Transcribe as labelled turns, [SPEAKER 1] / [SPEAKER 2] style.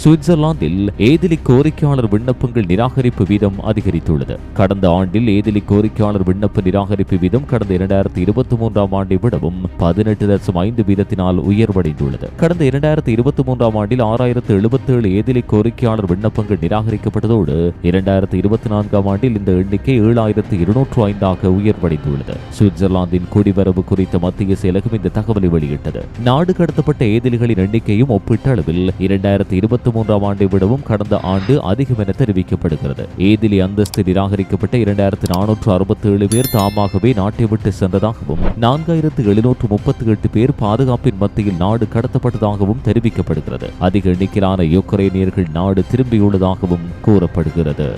[SPEAKER 1] சுவிட்சர்லாந்தில் ஏதிலி கோரிக்கையாளர் விண்ணப்பங்கள் நிராகரிப்பு வீதம் அதிகரித்துள்ளது. கடந்த ஆண்டில் ஏதிலி கோரிக்கையாளர் விண்ணப்ப நிராகரிப்பு வீதம் கடந்த இரண்டாயிரத்தி இருபத்தி மூன்றாம் ஆண்டை விடவும் பதினெட்டு தசம் ஐந்து வீதத்தினால் உயர்வடைந்துள்ளது. கடந்த இரண்டாயிரத்தி இருபத்தி மூன்றாம் ஆண்டில் ஆறாயிரத்து எழுபத்தேழு ஏதிலி கோரிக்கையாளர் விண்ணப்பங்கள் நிராகரிக்கப்பட்டதோடு இரண்டாயிரத்தி இருபத்தி நான்காம் ஆண்டில் இந்த எண்ணிக்கை ஏழாயிரத்து இருநூற்று ஐந்தாக உயர்வடைந்துள்ளது. சுவிட்சர்லாந்தின் குடிவரவு குறித்த மத்திய செயலகம் இந்த தகவலை வெளியிட்டது. நாடு கடத்தப்பட்ட ஏதிலிகளின் எண்ணிக்கையும் ஒப்பீட்டளவில் இரண்டாயிரத்தி இருபத்தி இருபத்தி மூன்றாம் ஆண்டை விடவும் கடந்த ஆண்டு அதிகம் என தெரிவிக்கப்படுகிறது. ஏதிலி அந்தஸ்து நிராகரிக்கப்பட்ட இரண்டாயிரத்து நானூற்று அறுபத்தி ஏழு பேர் தாமாகவே நாட்டை விட்டு சென்றதாகவும் நான்காயிரத்து எழுநூற்று முப்பத்தி எட்டு பேர் பாதுகாப்பின் மத்தியில் நாடு கடத்தப்பட்டதாகவும் தெரிவிக்கப்படுகிறது. அதிக எண்ணிக்கையிலான யுக்ரைனியர்கள் நாடு திரும்பியுள்ளதாகவும் கூறப்படுகிறது.